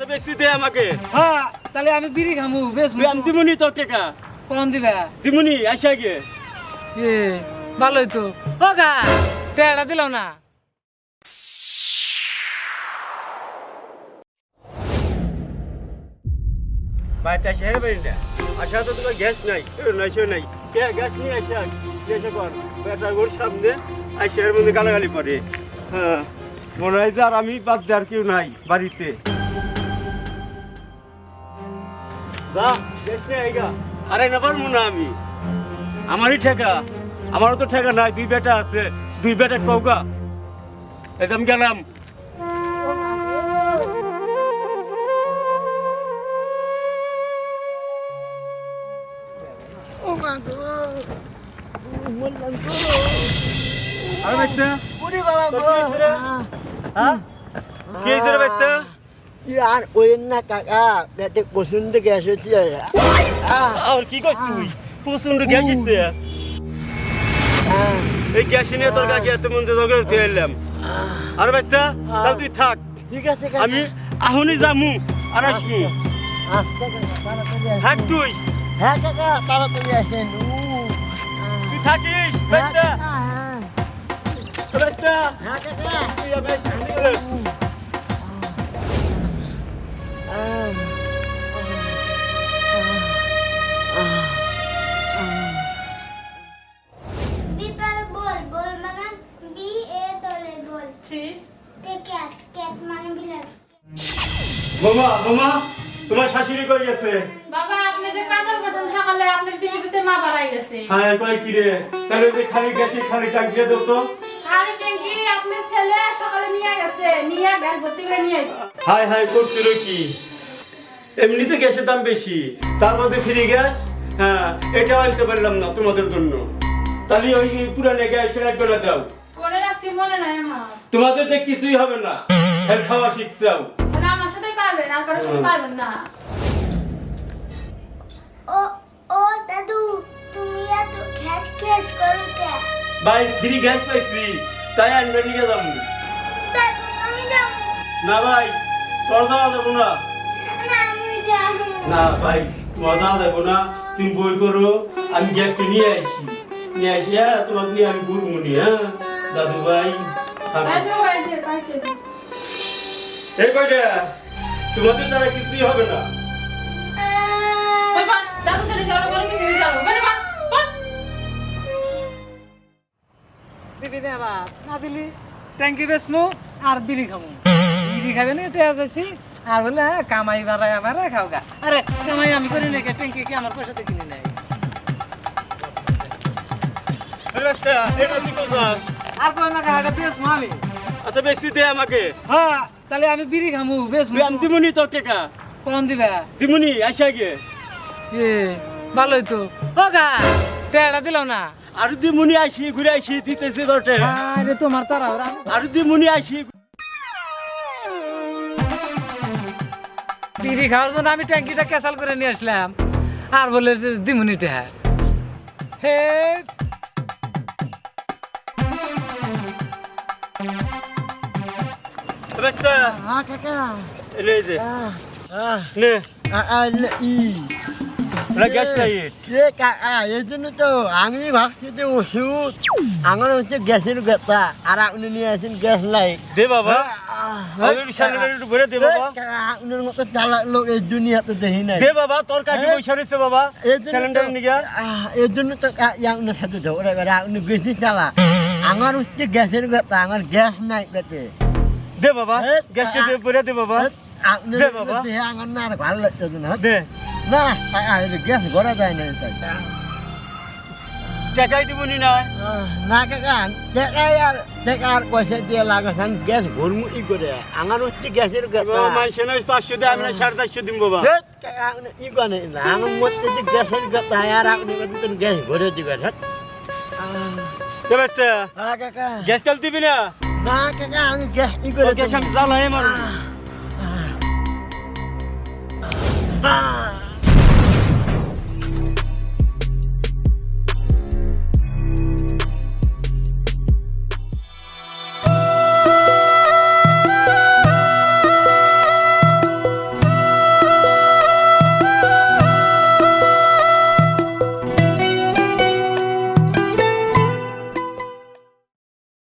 আচ্ছা বেশি দে আমাকে। হ্যাঁ তাহলে আমি বিড়ি খামু বেশ আমি দিমুনি তোর টাকা কোন দিবা? দিমুনি আসা গিয়ে। এ ভালোই তো। ও গা টেড়া দিল না। বাচ্চা শেয়ার বাড়ি না আশা তো তোমার গ্যাস নাই সে নাই। কে গ্যাস নিয়ে আসা এসে কর। বেটা ওর সামনে আর শেয়ার মধ্যে গালাগালি করে। হ্যাঁ মনে হয় যে আর আমি বাদ আর কেউ নাই বাড়িতে। যা আইগা আরে না পারব না আমি। আমারই ঠেকা। আমারও তো ঠেকা নাই দুই বেটা আছে। দুই বেটা টৌকা একদম গেলাম। আরে বেস্তা। হ্যাঁ কি হয়েছে রে ইয়ার ওই না কাকা দেটে পছন্দ গেছে আর কি করছিস তুই? প্রচণ্ড গ্যাস এসছে এই গ্যাস নিয়ে তোর কাছে এত মধ্যে দরকার তুই এলাম। আর বেস্তা তাহলে তুই থাক। ঠিক আছে আমি আহুনি যামু আর আসব। থাক তুই। হ্যাঁ কাকা তাড়াতাড়ি আসেন। তুই থাকিস বেস্তা বেস্তা হ্যাঁ। কাকা। বোমা বোমা তোমার শাশুড়ি কই গেছে? বাবা আপনি যে কাঁচাল করতেন সকালে আপনার পিছে পিছে মা বাড়াই গেছে। হ্যাঁ কই কি রে? তাহলে যে খালি গ্যাসে খালি টাক দিয়ে দাও তো। খালি ট্যাঙ্কি আপনার ছেলে সকালে নিয়ে গেছে নিয়ে ভর্তি করে নিয়ে হাই হাই করছিল কি? এমনিতে গ্যাসের দাম বেশি তার মধ্যে ফ্রি গ্যাস? হ্যাঁ এটা আনতে পারলাম না তোমাদের জন্য। তাহলে ওই পুরানো গ্যাস সেটা করে দাও। করে রাখছি মনে নাই আমার। তোমাদের তো কিছুই হবে না। খেল খাওয়া শিখছাও তাহলে আমার সাথেই পারবেন আর কারোর সাথে পারবেন না। ও ও দাদু তুমি এত খ্যাচ খ্যাচ করো কে ভাই ফ্রি গ্যাস পাইছি তাই আনবে নিয়ে যাব। আমি যাব। না ভাই তোর দেওয়া দেবো না। না আমি যাব না। ভাই তোমার দেওয়া দেবো না। তুমি বই করো আমি গ্যাসটা নিয়ে আসি। নিয়ে আসি হ্যাঁ তোমাকে নিয়ে আমি ঘুরবো নি হ্যাঁ? দাদু ভাই। এই যে, এই কয়টা? তোমাদের দ্বারা কিছুই হবে না। ট্যাঙ্কি বেসমু আর বিড়ি খামু বিড়ি খাবে না টেয়া যাচ্ছি আর বলে কামাই বাড়াই আমার খাও গা। আরে কামাই আমি করি নাকি ট্যাঙ্কি কি আমার পয়সাতে কিনে নেয়? এটা আর কয় না গাড়িটা বেসমু আমি। আচ্ছা বেশি দে আমাকে। হ্যাঁ। তাহলে আমি বিড়ি খামু বেশ আমি দিমুনি তোর টাকা কোন দিবা? দিমুনি আসা গিয়ে এ ভালোই তো। ও গা টেড়া দিল না। আর দিমুনি আসি ঘুরে আসি দিতেছে তোর টাকা আরে তোমার তারা আর দিমুনি আসি বিড়ি খাওয়ার জন্য আমি ট্যাঙ্কিটা ক্যাসাল করে নিয়ে আসলাম। আর বলে দিমুনিটা। হে রাস্তা হ্যাঁ কাকা এই যে আহ নে ই না গ্যাস লাইট এ কাকা এই জন্য তো আমি ভাবছি যে ওষুধ আমার হচ্ছে গ্যাসের ব্যথা আর আপনি নিয়ে আসেন গ্যাস লাইট দে বাবা আমি সামনে একটু ঘুরে দে বাবা আপনার মতো চালাক লোক এই দুনিয়াতে দেখি নাই দে বাবা তোর হ্যাঁ। পয়সা রয়েছে বাবা এই জন্য সিলিন্ডার তো- নিয়ে আহ, এর জন্য তো কা- আপনার সাথে ঝগড়া করে আপনি বেশি চালা আমার হচ্ছে গ্যাসের ব্যথা আমার গ্যাস নাই পেটে দে বাবা হ্যাঁ, গ্যাসটা দে পরে দে বাবা। আপনি দে বাবা। দেহে আমার না আর ভালো লাগছে না দে। না গ্যাস ভরা যায় না এটা। টাকাই দিবনি না না? কাকা দেখা আর দেখা আর পয়সা দিয়ে লাগে গ্যাস ভরমুটি করে। আমার হচ্ছে গ্যাসের ব্যথা মাইসে নয় পাঁচশো দে আমি না সাড়ে চারশো বাবা। ই করে না আমার মধ্যে যে গ্যাসের ব্যথা আর আপনি গ্যাস ভরে দিবেন হ্যাঁ। দে হ্যাঁ কাকা গ্যাস চাল দিবি না? না কাকা আমি গ্যাস ই করে গ্যাস জ্বালায় মারো